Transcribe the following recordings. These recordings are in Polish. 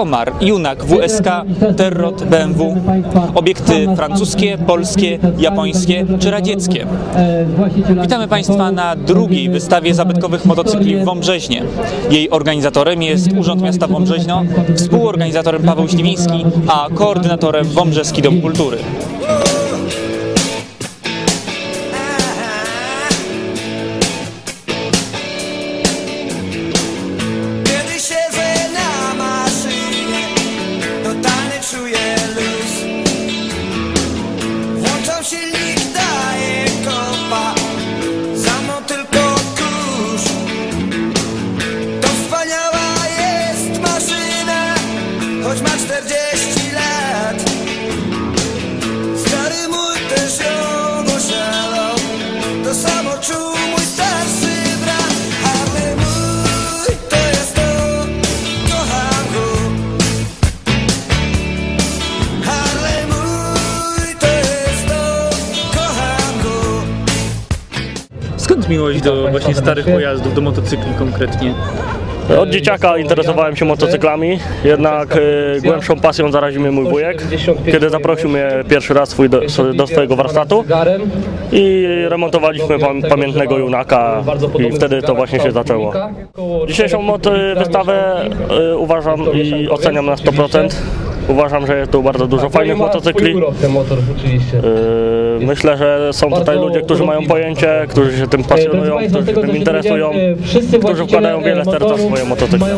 Komar, Junak, WSK, Terrot, BMW, obiekty francuskie, polskie, japońskie czy radzieckie. Witamy Państwa na drugiej wystawie zabytkowych motocykli w Wąbrzeźnie. Jej organizatorem jest Urząd Miasta Wąbrzeźno, współorganizatorem Paweł Śliwiński, a koordynatorem Wąbrzeski Dom Kultury. Skąd miłość do właśnie starych pojazdów, do motocykli konkretnie? Od dzieciaka interesowałem się motocyklami, jednak e, głębszą pasją zaraził mnie mój wujek, kiedy zaprosił mnie pierwszy raz swój do, do swojego warsztatu i remontowaliśmy pam, pamiętnego Junaka i wtedy to właśnie się zaczęło. Dzisiejszą mot, wystawę e, uważam i oceniam na 100%. Uważam, że jest tu bardzo dużo fajnych motocykli. motor. E, Myślę, że są tutaj ludzie, którzy mają pojęcie, którzy się tym pasjonują, którzy się tym interesują, którzy wkładają wiele serca w swoje motocykle.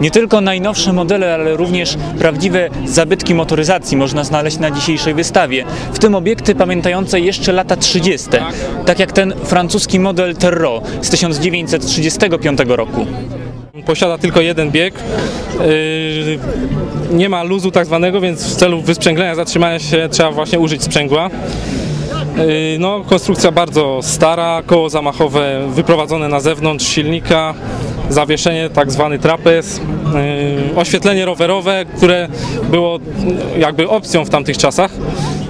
Nie tylko najnowsze modele, ale również prawdziwe zabytki motoryzacji można znaleźć na dzisiejszej wystawie. W tym obiekty pamiętające jeszcze lata 30. Tak jak ten francuski model Terro z 1935 roku. Posiada tylko jeden bieg. Yy, Nie ma luzu tak zwanego, więc w celu wysprzęglenia, zatrzymania się trzeba właśnie użyć sprzęgła. Yy, No, konstrukcja bardzo stara, koło zamachowe wyprowadzone na zewnątrz silnika, zawieszenie tak zwany trapez, yy, oświetlenie rowerowe, które było jakby opcją w tamtych czasach.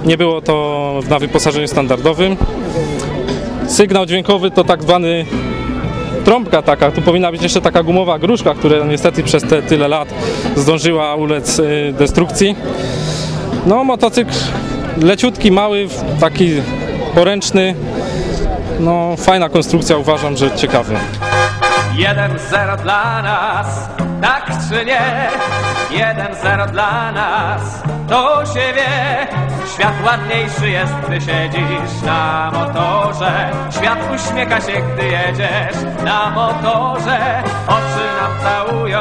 Nie było to na wyposażeniu standardowym. Sygnał dźwiękowy to tak zwany trąbka taka, tu powinna być jeszcze taka gumowa gruszka, która niestety przez te tyle lat zdążyła ulec y, destrukcji. No motocykl leciutki, mały, taki poręczny, no fajna konstrukcja, uważam, że ciekawy. 1-0 dla nas, tak czy nie? 1-0 dla nas, to się wie. Świat ładniejszy jest, gdy siedzisz na motorze. Świat uśmiecha się, gdy jedziesz na motorze. Oczy nam całują,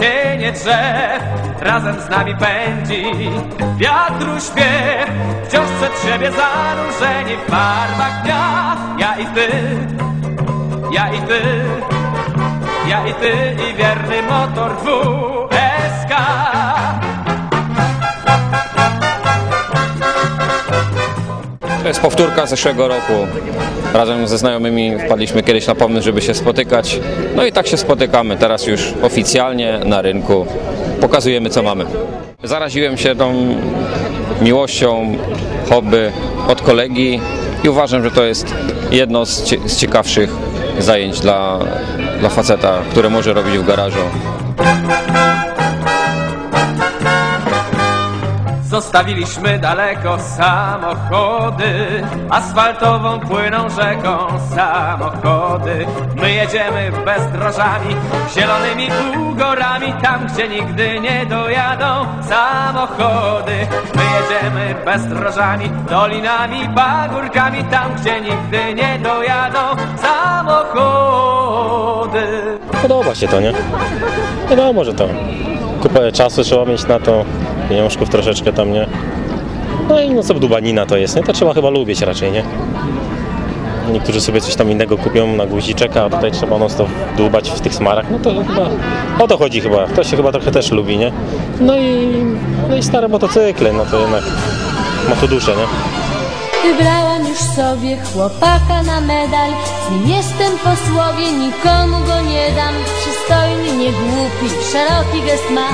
cienie drzew. Razem z nami pędzi wiatru śpiew. Wciąż przed siebie zanurzeni w barwach dnia. Ja i ty, ja i ty, ja i ty i wierny motor WSK. To jest powtórka z zeszłego roku. Razem ze znajomymi wpadliśmy kiedyś na pomysł, żeby się spotykać. No i tak się spotykamy teraz już oficjalnie na rynku. Pokazujemy co mamy. Zaraziłem się tą miłością hobby od kolegi i uważam, że to jest jedno z, cie- z ciekawszych zajęć dla, dla faceta, które może robić w garażu. Zostawiliśmy daleko samochody, asfaltową płyną rzeką samochody. My jedziemy bezdrożami, zielonymi ugorami, tam gdzie nigdy nie dojadą samochody. My jedziemy bezdrożami, dolinami, pagórkami, tam gdzie nigdy nie dojadą samochody. Podoba się to, nie? Wiadomo, że to kupę czasu trzeba mieć na to, pieniążków troszeczkę tam, nie? No i no co dubanina to jest, nie? To trzeba chyba lubić raczej, nie? niektórzy sobie coś tam innego kupią na guziczek, a tutaj trzeba non stop dłubać w tych smarach, no to chyba o to chodzi chyba, to się chyba trochę też lubi, nie? No i, no i stare motocykle, no to jednak ma to duszę, nie? Wybrałam już sobie chłopaka na medal Z nim jestem po słowie, nikomu go nie dam Przystojny, nie głupi, szeroki gest ma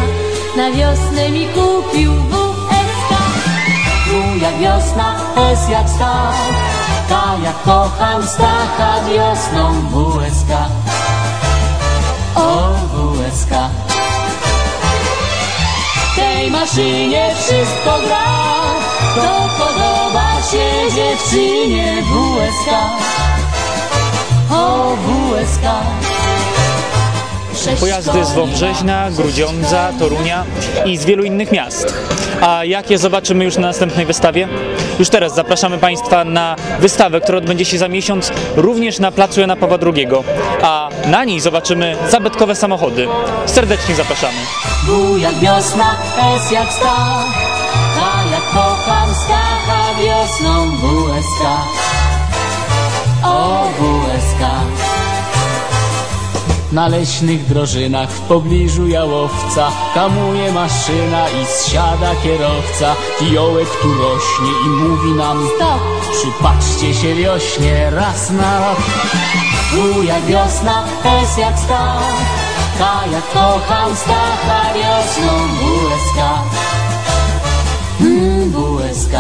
Na wiosnę mi kupił WSK W jak wiosna, S jak stał K jak kocham Stacha wiosną WSK O WSK w tej maszynie wszystko gra. To podoba się dziewczynie WSK O WSK Pojazdy z Wąbrzeźna, Grudziądza, Torunia i z wielu innych miast. A jakie zobaczymy już na następnej wystawie? Już teraz zapraszamy Państwa na wystawę, która odbędzie się za miesiąc również na placu Jana Pawła II, a na niej zobaczymy zabytkowe samochody. Serdecznie zapraszamy. W jak wiosna, S jak stach K jak kocham Stacha wiosną WSK O WSK Na leśnych drożynach w pobliżu jałowca Hamuje maszyna i zsiada kierowca. Fiołek tu rośnie i mówi nam Stop! Przypatrzcie się wiośnie raz na rok. W jak wiosna, S jak stach K jak kocham Stacha wiosną WSK mm, WSK